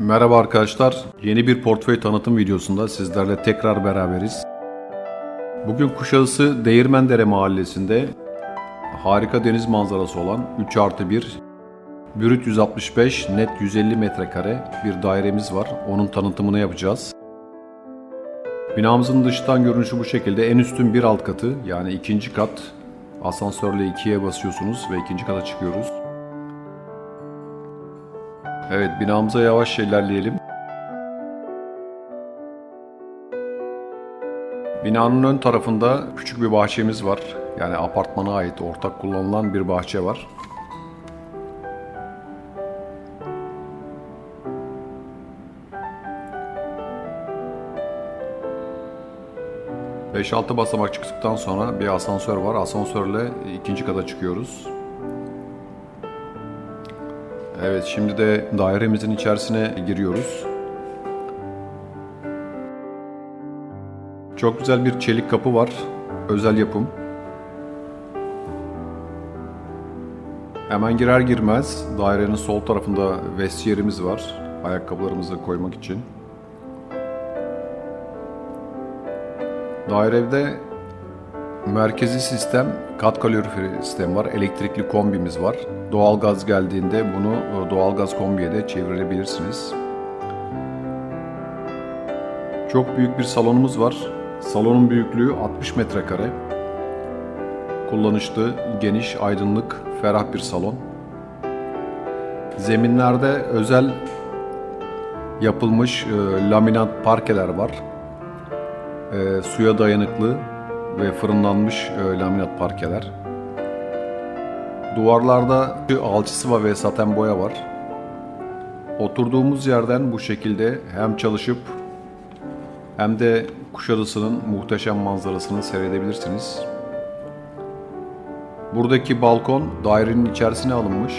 Merhaba arkadaşlar. Yeni bir portföy tanıtım videosunda sizlerle tekrar beraberiz. Bugün Kuşadası Değirmendere mahallesinde harika deniz manzarası olan 3 artı 1 Brüt 165 net 150 metrekare bir dairemiz var. Onun tanıtımını yapacağız. Binamızın dıştan görünüşü bu şekilde. En üstün bir alt katı yani ikinci kat. Asansörle ikiye basıyorsunuz ve ikinci kata çıkıyoruz. Evet binamıza yavaş ilerleyelim. Binanın ön tarafında küçük bir bahçemiz var. Yani apartmana ait ortak kullanılan bir bahçe var. Beş altı basamak çıktıktan sonra bir asansör var. Asansörle ikinci kata çıkıyoruz. Evet şimdi de dairemizin içerisine giriyoruz. Çok güzel bir çelik kapı var. Özel yapım. Hemen girer girmez dairenin sol tarafında vestiyerimiz var. Ayakkabılarımızı koymak için. Dairede merkezi sistem kat kaloriferi sistem var. Elektrikli kombimiz var. Doğalgaz geldiğinde bunu e, doğalgaz kombiye de çevirebilirsiniz. Çok büyük bir salonumuz var. Salonun büyüklüğü 60 metrekare. Kullanışlı, geniş, aydınlık, ferah bir salon. Zeminlerde özel yapılmış e, laminat parkeler var. E, suya dayanıklı ve fırınlanmış e, laminat parkeler. Duvarlarda alçısı ve saten boya var. Oturduğumuz yerden bu şekilde hem çalışıp hem de Kuşadası'nın muhteşem manzarasını seyredebilirsiniz. Buradaki balkon dairenin içerisine alınmış.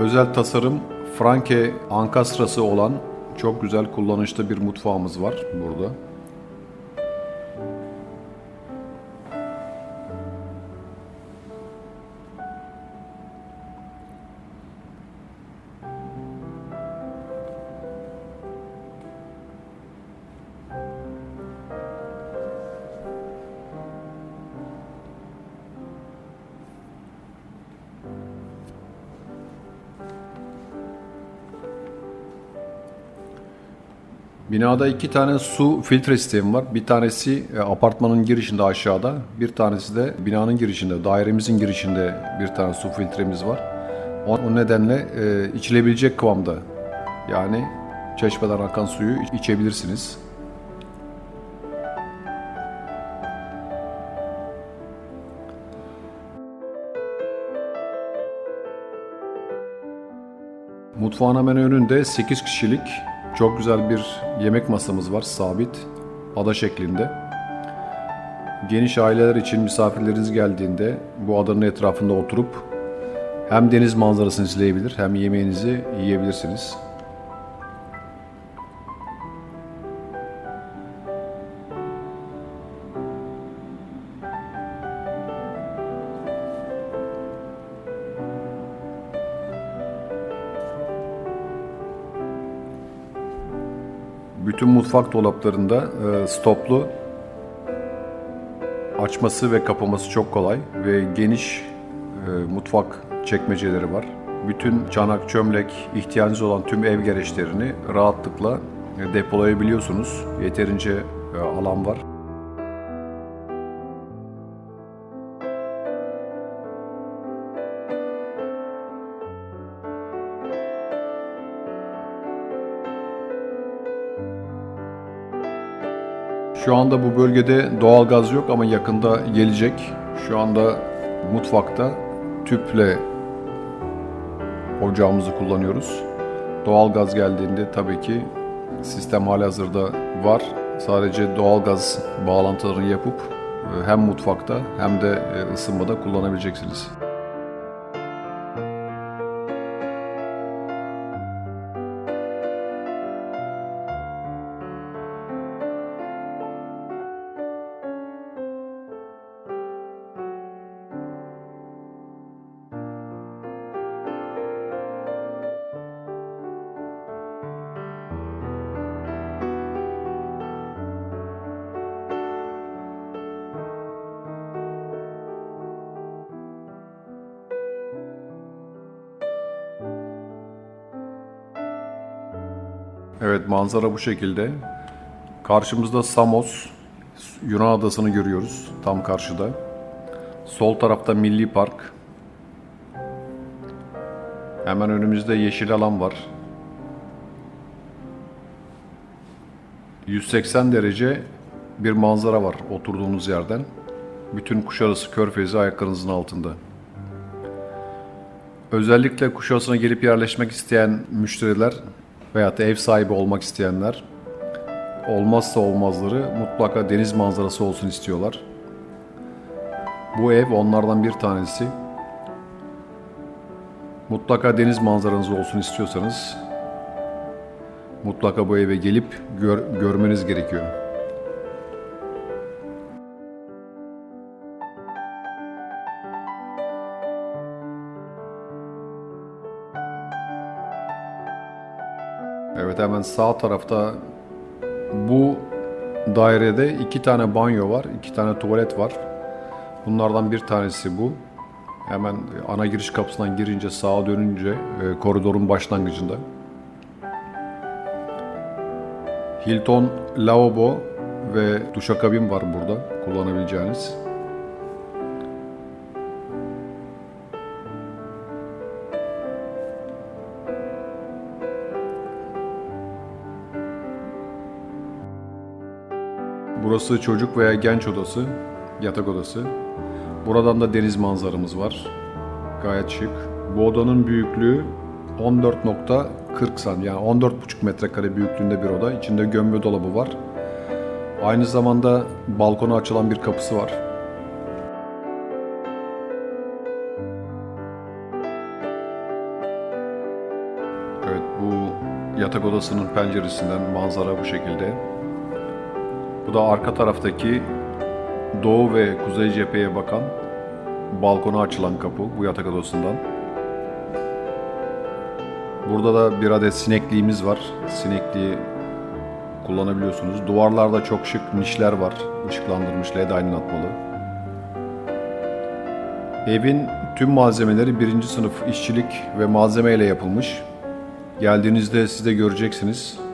Özel tasarım Franke ankastrası olan çok güzel kullanışlı bir mutfağımız var burada. Binada iki tane su filtre sistemi var. Bir tanesi e, apartmanın girişinde aşağıda, bir tanesi de binanın girişinde, dairemizin girişinde bir tane su filtremiz var. O, nedenle e, içilebilecek kıvamda. Yani çeşmeden akan suyu içebilirsiniz. Mutfağın hemen önünde 8 kişilik çok güzel bir yemek masamız var sabit ada şeklinde. Geniş aileler için misafirleriniz geldiğinde bu adanın etrafında oturup hem deniz manzarasını izleyebilir hem yemeğinizi yiyebilirsiniz. Bütün mutfak dolaplarında e, stoplu açması ve kapaması çok kolay ve geniş e, mutfak çekmeceleri var. Bütün çanak, çömlek, ihtiyacınız olan tüm ev gereçlerini rahatlıkla e, depolayabiliyorsunuz. Yeterince alan var. Şu anda bu bölgede doğal gaz yok ama yakında gelecek. Şu anda mutfakta tüple ocağımızı kullanıyoruz. Doğal gaz geldiğinde tabii ki sistem halihazırda var. Sadece doğal gaz bağlantılarını yapıp e, hem mutfakta hem de e, ısınmada kullanabileceksiniz. Evet manzara bu şekilde. Karşımızda Samos, Yunan adasını görüyoruz tam karşıda. Sol tarafta Milli Park. Hemen önümüzde yeşil alan var. 180 derece bir manzara var oturduğunuz yerden. Bütün Kuşadası Körfezi ayaklarınızın altında. Özellikle Kuşadası'na gelip yerleşmek isteyen müşteriler veyahut da ev sahibi olmak isteyenler olmazsa olmazları mutlaka deniz manzarası olsun istiyorlar. Bu ev onlardan bir tanesi. Mutlaka deniz manzaranız olsun istiyorsanız mutlaka bu eve gelip gör- görmeniz gerekiyor. Evet hemen sağ tarafta bu dairede iki tane banyo var, iki tane tuvalet var. Bunlardan bir tanesi bu. Hemen ana giriş kapısından girince sağa dönünce e, koridorun başlangıcında. Hilton lavabo ve duşakabin var burada kullanabileceğiniz. Burası çocuk veya genç odası, yatak odası. Buradan da deniz manzaramız var. Gayet şık. Bu odanın büyüklüğü 14.40 santim yani 14,5 metrekare büyüklüğünde bir oda. İçinde gömme dolabı var. Aynı zamanda balkona açılan bir kapısı var. Evet bu yatak odasının penceresinden manzara bu şekilde. Bu da arka taraftaki doğu ve kuzey cepheye bakan balkona açılan kapı bu yatak odasından. Burada da bir adet sinekliğimiz var. Sinekliği kullanabiliyorsunuz. Duvarlarda çok şık nişler var. Işıklandırmış led aydınlatmalı. Evin tüm malzemeleri birinci sınıf işçilik ve malzeme ile yapılmış. Geldiğinizde siz de göreceksiniz.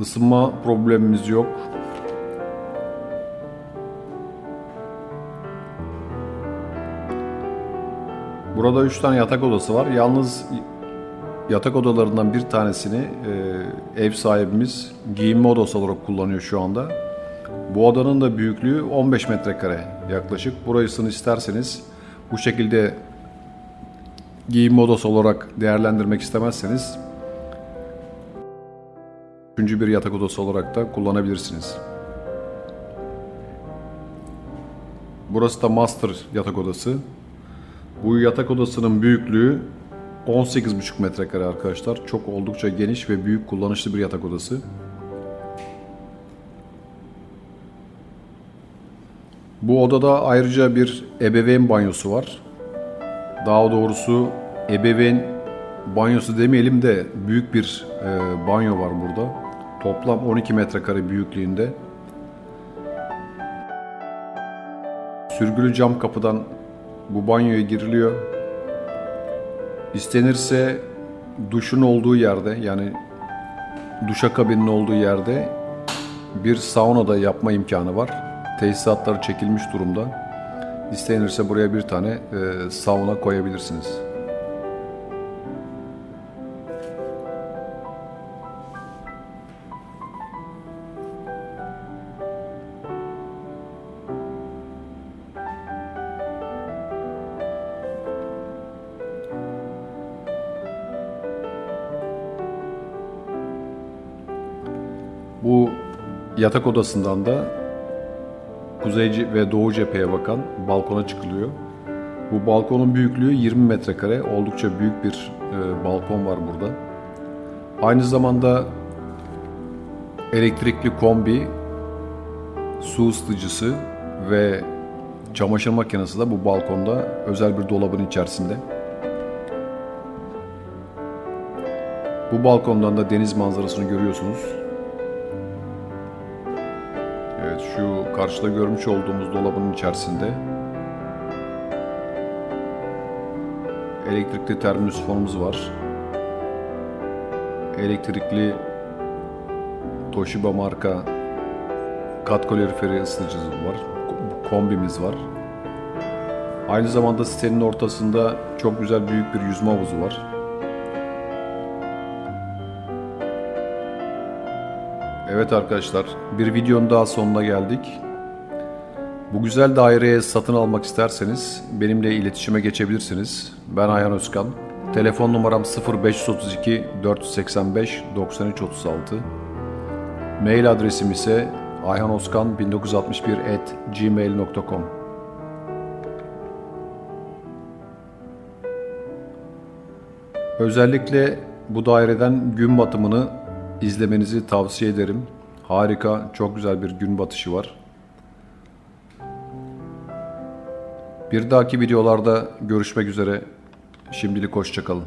Isınma problemimiz yok. Burada 3 tane yatak odası var. Yalnız yatak odalarından bir tanesini e, ev sahibimiz giyinme odası olarak kullanıyor şu anda. Bu odanın da büyüklüğü 15 metrekare yaklaşık. Burasını isterseniz bu şekilde giyinme odası olarak değerlendirmek istemezseniz Üçüncü bir yatak odası olarak da kullanabilirsiniz. Burası da master yatak odası. Bu yatak odasının büyüklüğü 18,5 metrekare arkadaşlar. Çok oldukça geniş ve büyük kullanışlı bir yatak odası. Bu odada ayrıca bir ebeveyn banyosu var. Daha doğrusu ebeveyn banyosu demeyelim de büyük bir e, banyo var burada. Toplam 12 metrekare büyüklüğünde. Sürgülü cam kapıdan bu banyoya giriliyor. İstenirse duşun olduğu yerde yani duşakabinin olduğu yerde bir sauna da yapma imkanı var. Tesisatları çekilmiş durumda. İstenirse buraya bir tane e, sauna koyabilirsiniz. Bu yatak odasından da kuzey ve doğu cepheye bakan balkona çıkılıyor. Bu balkonun büyüklüğü 20 metrekare. Oldukça büyük bir e, balkon var burada. Aynı zamanda elektrikli kombi, su ısıtıcısı ve çamaşır makinesi de bu balkonda özel bir dolabın içerisinde. Bu balkondan da deniz manzarasını görüyorsunuz. Şu karşıda görmüş olduğumuz dolabın içerisinde elektrikli termosifonumuz var. elektrikli Toshiba marka kat kaloriferi ısıtıcımız var. Ko- Kombimiz var. Aynı zamanda sitenin ortasında çok güzel büyük bir yüzme havuzu var. Evet arkadaşlar, bir videonun daha sonuna geldik. Bu güzel daireye satın almak isterseniz benimle iletişime geçebilirsiniz. Ben Ayhan Özkan. Telefon numaram 0532 485 9336. Mail adresim ise ayhanoskan1961 at gmail.com Özellikle bu daireden gün batımını izlemenizi tavsiye ederim. Harika, çok güzel bir gün batışı var. Bir dahaki videolarda görüşmek üzere. Şimdilik hoşçakalın.